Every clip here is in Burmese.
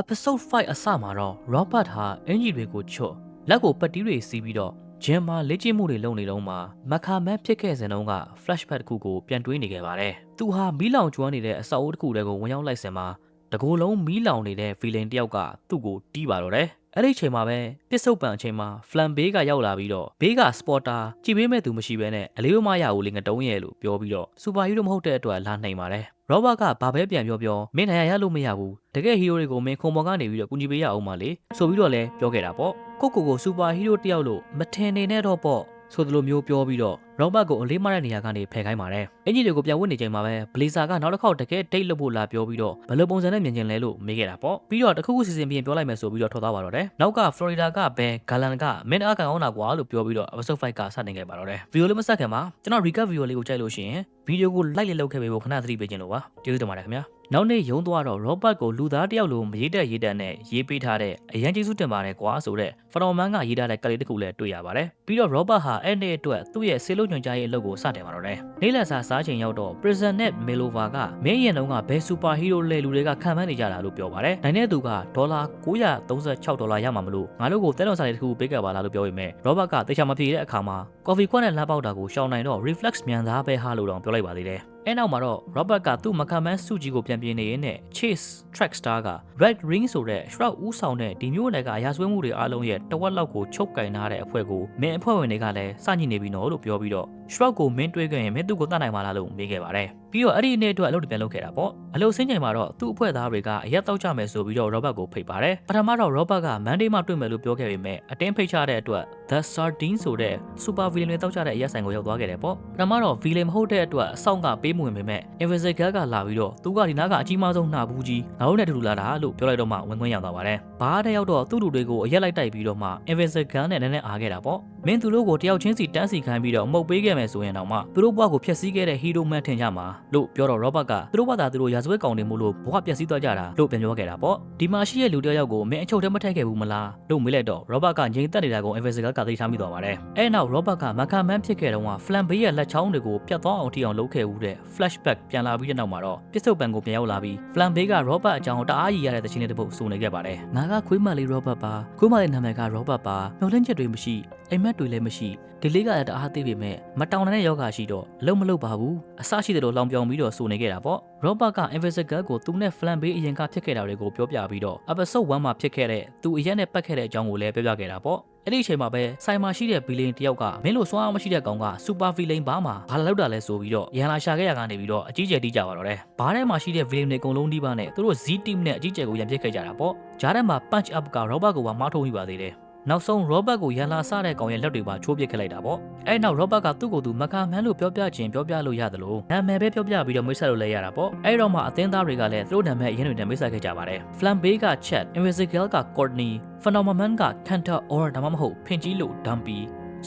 episode 5အစမှာတော့ Robert ဟာအင်ဂျီတွေကိုချွတ်လက်ကိုပတ်တီးတွေစီးပြီးတော့ဂျင်မှာလေ့ကျင့်မှုတွေလုပ်နေတော့မှမခါမန်းဖြစ်ခဲ့စဉ်တုန်းက flashback တစ်ခုကိုပြန်တွေးနေခဲ့ပါတယ်။သူဟာမီးလောင်ကျွမ်းနေတဲ့အဆောက်အဦတစ်ခုတည်းကိုဝင်ရောက်လိုက်စင်မှာတကိုယ်လုံးမီးလောင်နေတဲ့ villain တယောက်ကသူ့ကိုတီးပါတော့တယ်။အဲ့ဒီအချိန်မှာပဲပစ္စုပန်အချိန်မှာ flan ဘေးကရောက်လာပြီးတော့ဘေးက spotter ကြည့်ပေးမဲ့သူမရှိဘဲနဲ့အလေးမရဘူးလေငတုံးရဲ့လို့ပြောပြီးတော့ super hero မဟုတ်တဲ့အတွက်လာနိုင်ပါတယ်။ Robert ကဘာပဲပြန်ပြောပြောမင်းနိုင်ရရလို့မရဘူးတကယ် hero တွေကိုမင်းခုံပေါ်ကနေပြီးတော့ကူညီပေးရအောင်ပါလေဆိုပြီးတော့လည်းပြောခဲ့တာပေါ့ကိုကိုကို super hero တယောက်လို့မထင်နေနဲ့တော့ပေါ့ ဆိုသလိုမျိုးပြောပြီးတော့ Robert ကိုအလေးမတဲ့နေရာကနေဖယ်ခိုင်းပါတယ်အင်ဂျီတွေကိုပြန်ဝတ်နေချိန်မှာပဲ Blazer ကနောက်တစ်ခေါက်တကယ် date လုပ်ဖို့လာပြောပြီးတော့ဘယ်လိုပုံစံနဲ့မြင်ကျင်လဲလို့မေးခဲ့တာပေါ့ပြီးတော့တခုခုစီစဉ်ပြီးရင်ပြောလိုက်မယ်ဆိုပြီးတော့ထွက်သွားပါတော့တယ်နောက်က Florida ကဘဲ Galan ကမင်းအားကန်အောင်တာကွာလို့ပြောပြီးတော့ episode 5ကစတင်ခဲ့ပါတော့တယ်ဗီဒီယိုလေးမဆက်ခင်မှာကျွန်တော် recap video လေးကိုကြိုက်လို့ရှိရင်ဗီဒီယိုကို like လေးလုပ်ခဲ့ပေးဖို့ခဏသတိပေးခြင်းလို့ပါကျေးဇူးတင်ပါတယ်ခင်ဗျာ နောက်နေ့ရုံးသွားတော့ Robert ကိုလူသားတယောက်လိုမရေးတက်ရေးတက်နဲ့ရေးပေးထားတဲ့အရန်ကျေးဇူးတင်ပါတယ်ကွာဆိုတဲ့ဖတော်မန်ကရေးထားတဲ့ကလေးတစ်ခုလည်းတွေ့ရပါတယ်ပြီးတော့ Robert ဟာအဲ့နေ့အတွက်သူ့ရဲ့ဆေးလုံးညွှန်ကြားရေးအလုပ်ကိုစတင်ပါတော့တယ်နေ့လယ်စာစားချိန်ရောက်တော့ Prison နဲ့ Melova ကမင်းရင်တုန်းကဘယ် super hero လဲလူတွေကခံမှန်းနေကြတာလို့ပြောပါတယ်နိုင်တဲ့သူကဒေါ်လာ936ဒေါ်လာရမှာမလို့ငါတို့ကိုတဲတော်စာလေးတစ်ခုပေးခဲ့ပါလားလို့ပြောပေမဲ့ Robert ကတေချာမဖြေတဲ့အခါမှာ coffee ခွက်နဲ့လှပေါက်တာကိုရှောင်နိုင်တော့ reflex မြန်သားပဲဟာလို့တော့ပြောလိုက်ပါသေးတယ် အဲနောက်မှာတော့ Robert ကသူ့မကမန်းစုကြီးကိုပြန်ပြေးနေရင်းနဲ့ Chase Trackstar က Red Ring ဆိုတဲ့ Shroud ဦးဆောင်တဲ့ဒီမျိုးနယ်ကအရာဆွဲမှုတွေအားလုံးရဲ့တဝက်လောက်ကိုချုပ်ကင်ထားတဲ့အဖွဲ့ကိုမင်းအဖွဲ့ဝင်တွေကလည်းစညှိနေပြီနော်လို့ပြောပြီးတော့ Shroud ကိုမင်းတွေးခဲ့ရင်မင်းသူ့ကိုတတ်နိုင်မှာလားလို့မေးခဲ့ပါတယ်ပြီးတော့အဲ့ဒီနေ့အတွက်အလုပ်တွေပြန်လုပ်ခဲ့တာပေါ့အလုပ်ဆင်းချိန်မှာတော့သူ့အဖွဲ့သားတွေကအရက်တောက်ကြမယ်ဆိုပြီးတော့ Robert ကိုဖိတ်ပါတယ်ပထမတော့ Robert က Monday မှတွေ့မယ်လို့ပြောခဲ့ပေမဲ့အတင်းဖိတ်ချတဲ့အတွက် The Sardine ဆိုတဲ့ super villain တွေတောက်ကြတဲ့အရက်ဆိုင်ကိုရောက်သွားခဲ့တယ်ပေါ့ပထမတော့ villain မဟုတ်တဲ့အတွက်အဆောင်ကပေးမဝင်ပေမဲ့ Invisible ကလာပြီးတော့သူကဒီနားကအကြီးမားဆုံးနှာဘူးကြီးငါတို့နဲ့တူတူလာတာလို့ပြောလိုက်တော့မှဝင်ခွင့်ရသွားပါတယ်ဘားတဲ့ရောက်တော့သူ့လူတွေကိုအရက်လိုက်တိုက်ပြီးတော့မှ Invisible နဲ့နည်းနည်းအားခဲ့တာပေါ့ မင်းသူတို့ကိုတယောက်ချင်းစီတန်းစီခိုင်းပြီးတော့မှုတ်ပေးခဲ့မယ်ဆိုရင်တော့မှသူတို့ဘဝကိုဖျက်ဆီးခဲ့တဲ့ hero man ထင်ကြမှာလို့ပြောတော့ Robert ကသူတို့ဘာသာသူတို့ရာဇဝတ်ကောင်တွေမို့လို့ဘဝပျက်စီးသွားကြတာလို့ပြန်ပြောခဲ့တာပေါ့ဒီမှာရှိတဲ့လူတယောက်ကိုမင်းအချုပ်ထဲမထိုက်ခဲ့ဘူးမလားလို့မေးလိုက်တော့ Robert ကငြိမ်သက်နေတာကို Invisible ကသိထားမိသွားပါတယ်အဲနောက် Robert ကမခမန်းဖြစ်ခဲ့တော့က Flan Bay ရဲ့လက်ချောင်းတွေကိုပြတ်သွားအောင်ထိအောင်လုပ်ခဲ့ဦးတဲ့ flashback ပြန်လာပြီးတဲ့နောက်မှာတော့ပစ္စုပန်ကိုပြန်ရောက်လာပြီး Flan Bay က Robert အကြောင်းတအားကြီးရတဲ့သချင်းလေးတစ်ပုဒ်စုံနေခဲ့ပါတယ်ငါကခွေးမလေး Robert ပါခွေးမလေးနာမည်က Robert ပါမျောလင့်ချက်တွေမရှိအိမ်မက်တွေလည်းမရှိဒီလေးကလည်းတအားသေးပေမဲ့မတောင်တဲ့ယောဂရှိတော့အလုံးမလုံးပါဘူးအဆရှိတယ်လို့လောင်ပြောင်ပြီးတော့စုနေခဲ့တာပေါ့ Robert က Invisible ကိုသူနဲ့ Flan Bay အရင်ကဖြစ်ခဲ့တာတွေကိုပြောပြပြီးတော့ episode 1မှာဖြစ်ခဲ့တဲ့သူအရက်နဲ့ပတ်ခဲ့တဲ့အကြောင်းကိုလည်းပြောပြခဲ့တာပေါ့အဲ့ဒီအချိန်မှာပဲဆိုင်မှာရှိတဲ့ဗီလင်တယောက်ကမင်းလိုစွမ်းအားမရှိတဲ့ကောင်ကစူပါဗီလင်ဘာမှာဘာလာလောက်တာလဲဆိုပြီးတော့ရန်လာရှာခဲ့ရကနေပြီးတော့အကြီးကျယ်တီးကြပါတော့တယ်။ဘားထဲမှာရှိတဲ့ဗီလင်တွေအကုန်လုံးဒီပါနဲ့သူတို့ Z team နဲ့အကြီးကျယ်ကိုရန်ပစ်ခဲ့ကြတာပေါ့။ဂျားထဲမှာ punch up က Robert ကိုပါမထုတ်မိပါသေးတယ်။ နောက်ဆုံး Robert ကိုရန်လာစတဲ့ကောင်ရဲ့လက်တွေပါချိုးပစ်ခဲ့လိုက်တာပေါ့။အဲ့နောက် Robert ကသူ့ကိုယ်သူမကာမန်းလို့ပြောပြခြင်းပြောပြလို့ရတယ်လို့နာမည်ပဲပြောပြပြီးတော့မိတ်ဆက်လို့လည်းရတာပေါ့။အဲ့တော့မှအသင်းသားတွေကလည်းသူတို့နာမည်အရင်တွေနဲ့မိတ်ဆက်ခဲ့ကြပါတယ်။ Flam Bay က Chat, Invisible က Courtney, Phenomenon က Cantor or ဒါမှမဟုတ်ဖင်ကြီးလို့ Dumpy,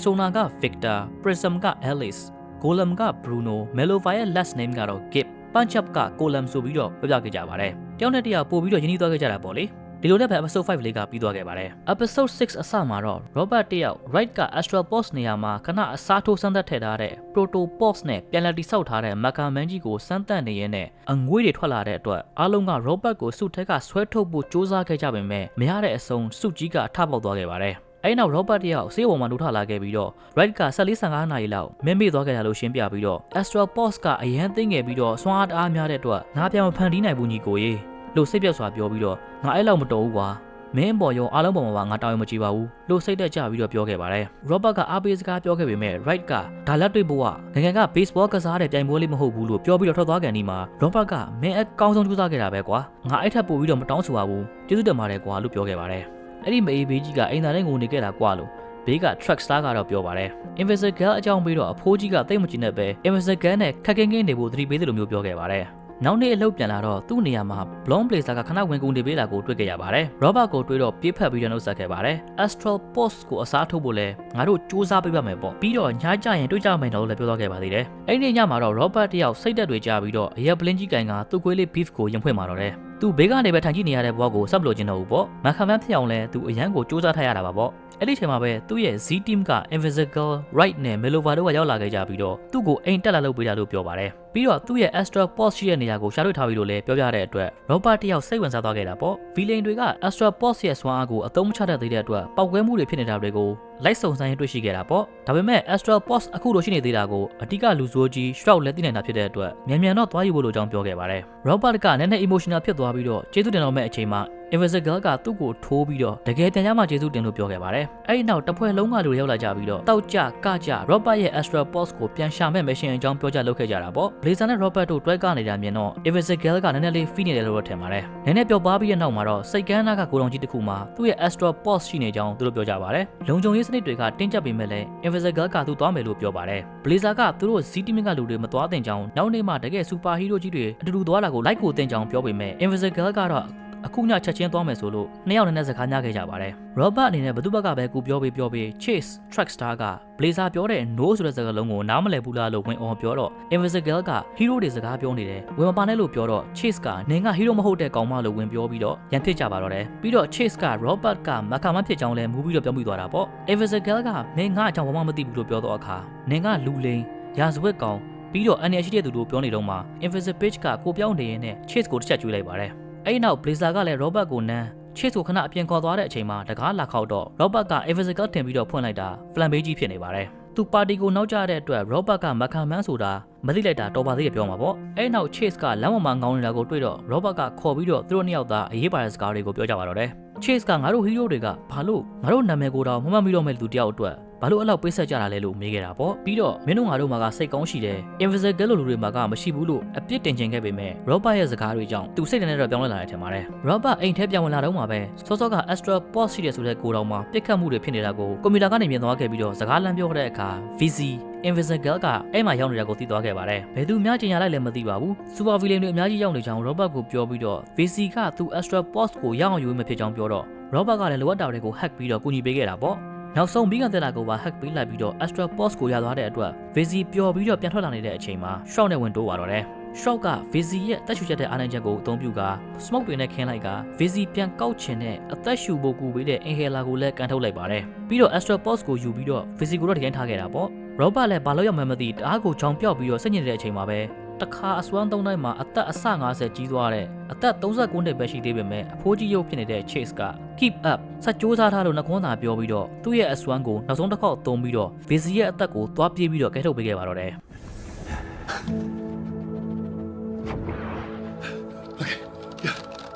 Sona က Victor, Prism က Alice, Golem က Bruno, Melova ရဲ့ last name ကတော့ Gip, Punch Up က Golem ဆိုပြီးတော့ပြောပြခဲ့ကြပါတယ်။တယောက်နဲ့တယောက်ပို့ပြီးတော့ယဉ်ကျေးသွားခဲ့ကြတာပေါ့လေ။ ဒီလိုနဲ့ပဲ episode 5လေးကပြီးသွားခဲ့ပါတယ်။ episode 6အစမှာတော့ Robert တယောက် Right က Astral Post နေရာမှာခဏအစားထိုးစမ်းသပ်ထည့်ထားတဲ့ Proto Post နဲ့ပြန်လည်တိစောက်ထားတဲ့ Maka Man ကြီးကိုစမ်းသပ်နေရင်းနဲ့အငွေးတွေထွက်လာတဲ့အတွက်အားလုံးက Robert ကိုစုထက်ကဆွဲထုတ်ဖို့စ조사ခဲ့ကြပေမဲ့မရတဲ့အဆုံးစုကြီးကထပေါက်သွားခဲ့ပါတယ်။အဲ့နောက် Robert တယောက်ဆေးဝါးမှာနှုတ်ထလာခဲ့ပြီးတော့ Right က14-15နာရီလောက်မင်းမေ့သွားခဲ့တာလို့ရှင်းပြပြီးတော့ Astral Post ကအရန်သိငယ်ပြီးတော့စွမ်းအားတအားများတဲ့အတွက်ငါပြန်မဖန်တီးနိုင်ဘူးညီကိုရေ လို့စိတ်ပြတ်စွာပြောပြီးတော့ငါအဲ့လောက်မတော်ဘူးကွာမင်းပေါ်ရောအားလုံးပေါ်မှာပါငါတောင်းရမကြည့်ပါဘူးလို့စိတ်သက်ကြပြီးတော့ပြောခဲ့ပါတယ်။ Robert ကအားပေးစကားပြောခဲ့ပေမဲ့ Right ကဒါလက်တွေ့ဖို့ကငငယ်က baseball ကစားတဲ့ပြိုင်ပွဲလေးမဟုတ်ဘူးလို့ပြောပြီးတော့ထွက်သွားကန်ဒီမှာ Robert ကမင်းအကောင်းဆုံးကြိုးစားခဲ့တာပဲကွာငါအဲ့ထက်ပိုပြီးတော့မတောင်းဆိုပါဘူးကျေးဇူးတင်ပါတယ်ကွာလို့ပြောခဲ့ပါတယ်။အဲ့ဒီမအေးဘေးကြီးကအိမ်သားနဲ့ငိုနေခဲ့တာကွာလို့ဘေးက track star ကတော့ပြောပါတယ် Invisible Girl အကြောင်းပြီးတော့အဖိုးကြီးကတိတ်မကြည့်နဲ့ပဲ Invisible Girl နဲ့ခက်ခင်းခင်းနေဖို့သတိပေးတယ်လို့မျိုးပြောခဲ့ပါတယ် နောက်နေ့အလုပ်ပြန်လာတော့သူ့နေရာမှာ Blonde Blazer ကခဏဝင်ကုန်နေပေးလာကိုတွေ့ခဲ့ရပါတယ်။ Robert ကိုတွေ့တော့ပြေးဖက်ပြီးတော့နှုတ်ဆက်ခဲ့ပါတယ်။ Astral Post ကိုအစားထိုးဖို့လဲငါတို့စူးစမ်းပေးပါမယ်ပေါ့။ပြီးတော့ညကြရင်တွေ့ကြမယ်တော့လည်းပြောသွားခဲ့ပါသေးတယ်။အဲ့ဒီညမှာတော့ Robert တယောက်စိတ်သက်တွေကြပြီးတော့အရက်ပလင်းကြီးကန်ကသူ့ခွေးလေး beef ကိုရင်ဖွင့်มาတော့တယ်။ သူဘေးကနေပဲထိုင်ကြည့်နေရတဲ့ဘဝကိုစောက်လို့ကျင်တော့ဘူးပေါ့မခမန်းဖြစ်အောင်လဲသူအရန်ကိုစူးစမ်းထားရတာပါပေါ့အဲ့ဒီချိန်မှာပဲသူ့ရဲ့ Z team က Invisible Right နဲ့ Melova တို့ကရောက်လာခဲ့ကြပြီးတော့သူ့ကိုအိမ်တက်လာလုပ်ပေးတာလို့ပြောပါတယ်ပြီးတော့သူ့ရဲ့ Astra Pulse ရှိတဲ့နေရာကိုရှာတွေ့ထားပြီလို့လည်းပြောပြတဲ့အတွက် Robert တယောက်စိတ်ဝင်စားသွားခဲ့တာပေါ့ Villain တွေက Astra Pulse ရဲ့စွမ်းအားကိုအသုံးမချတတ်သေးတဲ့အတွက်ပောက်ကွဲမှုတွေဖြစ်နေတာတွေကို လိုက်စုံစမ်းရတွေ့ရှိခဲ့တာပေါ့ဒါပေမဲ့ Astra Pulse အခုလိုရှိနေသေးတာကိုအတိကလူဆိုးကြီး Shroud လည်းသိနိုင်တာဖြစ်တဲ့အတွက်မြန်မြန်တော့သွားယူဖို့လိုကြောင်းပြောခဲ့ပါတယ် Robert ကနည်းနည်း emotional ဖြစ်သွားပြီးတော့ကျေးဇူးတင်တော့မဲ့အချိန်မှာ Invisible ကသူ့ကိုထိုးပြီးတော့တကယ်တန်ကြမှကျေးဇူးတင်လို့ပြောခဲ့ပါတယ်။အဲဒီနောက်တစ်ဖွဲ့လုံးကလူတွေရောက်လာကြပြီးတော့တောက်ကြကကြ Robert ရဲ့ Astra Pulse ကိုပြန်ရှာမဲ့ mission အကြောင်းပြောကြလုပ်ခဲ့ကြတာပေါ့။ Blazer နဲ့ Robert တို့တွဲကနေတာမြင်တော့ Invisible ကနည်းနည်းလေး feel နေတယ်လို့တော့ထင်ပါတယ်။နည်းနည်းပျောက်ပါပြီးတဲ့နောက်မှာတော့စိတ်ကန်းနာကကိုတော်ကြီးတစ်ခုမှာသူ့ရဲ့ Astra Pulse ရှိနေကြောင်းသူတို့ပြောကြပါတယ်။လုံခြုံရေးစနစ်တွေကတင်းကျပ်ပေမဲ့လည်း Invisible ကသူသွားမယ်လို့ပြောပါတယ်။ Blazer ကသူတို့ Z team ကလူတွေမသွားတင်ကြောင်းနောက်နေ့မှတကယ် super hero ကြီးတွေအတူတူသွားလာကိုလိုက်ကိုတင်ကြောင်းပြောပေမဲ့ Invisible ကတော့ အခုညချက်ချင်းသွားမယ်ဆိုလို့နှစ်ယောက်နဲ့စကားများခဲ့ကြပါတယ်။ Robert အနေနဲ့ဘသူဘက်ကပဲကူပြောပြီးပြောပြီး Chase Trackstar က Blazer ပြောတဲ့ no ဆိုတဲ့စကားလုံးကိုနားမလည်ဘူးလားလို့ဝင်အောင်ပြောတော့ Invisible က hero တွေစကားပြောနေတယ်။ဝင်မပါနဲ့လို့ပြောတော့ Chase ကနင်က hero မဟုတ်တဲ့ကောင်မလို့ဝင်ပြောပြီးတော့ရန်ဖြစ်ကြပါတော့တယ်။ပြီးတော့ Chase က Robert ကမခါမဖြစ်ကြောင်းလဲမူပြီးတော့ပြောမိသွားတာပေါ့။ Invisible ကမင်းငါအကြောင်းဘာမှမသိဘူးလို့ပြောတော့အခါနင်ကလူလိန်ရာဇဝတ်ကောင်ပြီးတော့အန်ရရှိတဲ့သူတို့ပြောနေတော့မှ Invisible Page ကကိုပြောင်းနေရင်နဲ့ Chase ကိုတစ်ချက်ကျွေးလိုက်ပါတယ်။ အဲ့ဒီနောက် Blazer ကလည်း Robert ကိုနမ်း Chase ကိုခဏအပြင်ခေါ်သွားတဲ့အချိန်မှာတကားလာခောက်တော့ Robert က Invisible တင်ပြီးတော့ဖွင့်လိုက်တာ Flam ဘေးကြီးဖြစ်နေပါတယ်။သူပါတီကိုနောက်ကျတဲ့အတွက် Robert ကမခံမန်းဆိုတာမသိလိုက်တာတော်ပါသေးတယ်ပြောမှာပေါ့။အဲ့နောက် Chase ကလမ်းပေါ်မှာငောင်းနေတာကိုတွေ့တော့ Robert ကခေါ်ပြီးတော့သူတို့နှစ်ယောက်သားအရေးပါတဲ့စကားတွေကိုပြောကြပါတော့တယ်။ Chase ကငါတို့ hero တွေကဘာလို့ငါတို့နာမည်ကိုတော့မမှတ်မိတော့မဲ့လူတယောက်အတွက် ဘာလို့အဲ့လောက်ပေးဆက်ကြတာလဲလို့မေးခဲ့တာပေါ့ပြီးတော့မင်းတို့ငါတို့မှာကစိတ်ကောင်းရှိတယ် invisible လို့လူတွေမှာကမရှိဘူးလို့အပြစ်တင်ချင်ခဲ့ပေမဲ့ Robert ရဲ့စကားတွေကြောင့်သူစိတ်နဲ့တော့ပြောင်းလဲလာတယ်ထင်ပါတယ် Robert အိမ်ထဲပြောင်းဝင်လာတော့မှပဲစောစောက Astra Pulse ရှိတယ်ဆိုတဲ့ကိုတော်မှာပြစ်ခတ်မှုတွေဖြစ်နေတာကိုကွန်ပျူတာကနေမြင်သွားခဲ့ပြီးတော့စကားလမ်းပြောတဲ့အခါ VC Invisible ကအဲ့မှာရောက်နေတာကိုသိသွားခဲ့ပါတယ်ဘယ်သူများကျင်ရလိုက်လဲမသိပါဘူး Super Villain တွေအများကြီးရောက်နေကြောင်း Robert ကိုပြောပြီးတော့ VC ကသူ Astra Pulse ကိုရအောင်ယူမဖြစ်ကြောင်းပြောတော့ Robert ကလည်းလိုအပ်တာတွေကို hack ပြီးတော့ကူညီပေးခဲ့တာပေါ့ နောက်ဆုံးဘီကန်တက်လာကိုပါ hack ပေးလိုက်ပြီးတော့ Astra Pulse ကိုရသွားတဲ့အတွက် Vizzy ပျော်ပြီးတော့ပြန်ထွက်လာနေတဲ့အချိန်မှာ Shot နဲ့ဝင်တိုးသွားတော့တယ်။ Shot က Vizzy ရဲ့အသက်ရှူချက်တဲ့အားနည်းချက်ကိုအသုံးပြုကာ smoke တွေနဲ့ခင်းလိုက်က Vizzy ပြန်ကောက်ချင်တဲ့အသက်ရှူဖို့ကူပေးတဲ့ inhaler ကိုလည်းကန်ထုတ်လိုက်ပါတယ်။ပြီးတော့ Astra Pulse ကိုယူပြီးတော့ Vizzy ကိုတော့ဒီတိုင်းထားခဲ့တာပေါ့။ Robert လည်းဘာလို့ရောက်မှန်းမသိတအားကိုချောင်ပြောက်ပြီးတော့စိတ်ညစ်နေတဲ့အချိန်မှာပဲ တခါအစွမ်းသုံးတိုင်းမှာအသက်အဆ50ကြီးသွားတဲ့အသက်39နှစ်ပဲရှိသေးပေမဲ့အဖိုးကြီးရုပ်ဖြစ်နေတဲ့ Chase က keep up စကြိုးစားထားလို့နှခွန်းသာပြောပြီးတော့သူ့ရဲ့အစွမ်းကိုနောက်ဆုံးတစ်ခေါက်သုံးပြီးတော့ Vizzy ရဲ့အသက်ကိုသွားပြေးပြီးတော့ကဲထုတ်ပေးခဲ့ပါတော့တယ်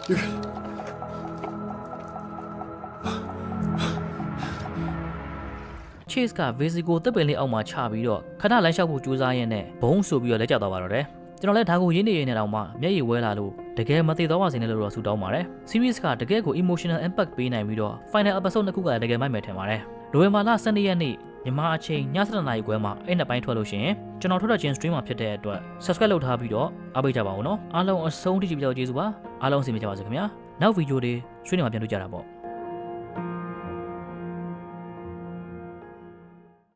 You're Chase က Vizzy ကိုတပ်ပင်လေးအောက်မှာချပြီးတော့ခဏလမ်းလျှောက်ဖို့ကြိုးစားရင်းနဲ့ဘုံဆိုပြီးတော့လက်ကျသွားပါတော့တယ်ကျွန်တော်လည်းဒါကိုရင်းနေရင်းနဲ့တောင်မှမျက်ရည်ဝဲလာလို့တကယ်မသေးတော့ပါစေနဲ့လို့တော့ဆူတောင်းပါတယ် series ကတကယ်ကို emotional impact ပေးနိုင်ပြီးတော့ final episode နှစ်ခုကလည်းတကယ်မိုက်မယ်ထင်ပါတယ်လိုဝင်မာလာ12ရက်နေ့မြန်မာအချိန်ည7:00နာရီခွဲမှာအဲ့နှစ်ပိုင်းထွက်လို့ရှိရင်ကျွန်တော်ထွက်တဲ့ချင်း stream မှာဖြစ်တဲ့အတွက် subscribe လုပ်ထားပြီးတော့အားပေးကြပါဦးနော်အားလုံးအဆုံးထိကြည့်ပြီးတော့ကျေးဇူးပါအားလုံးစီမံကြပါစေခင်ဗျာနောက်ဗီဒီယိုတွေဆွေးနွေးမှာပြန်တွေ့ကြတာပေါ့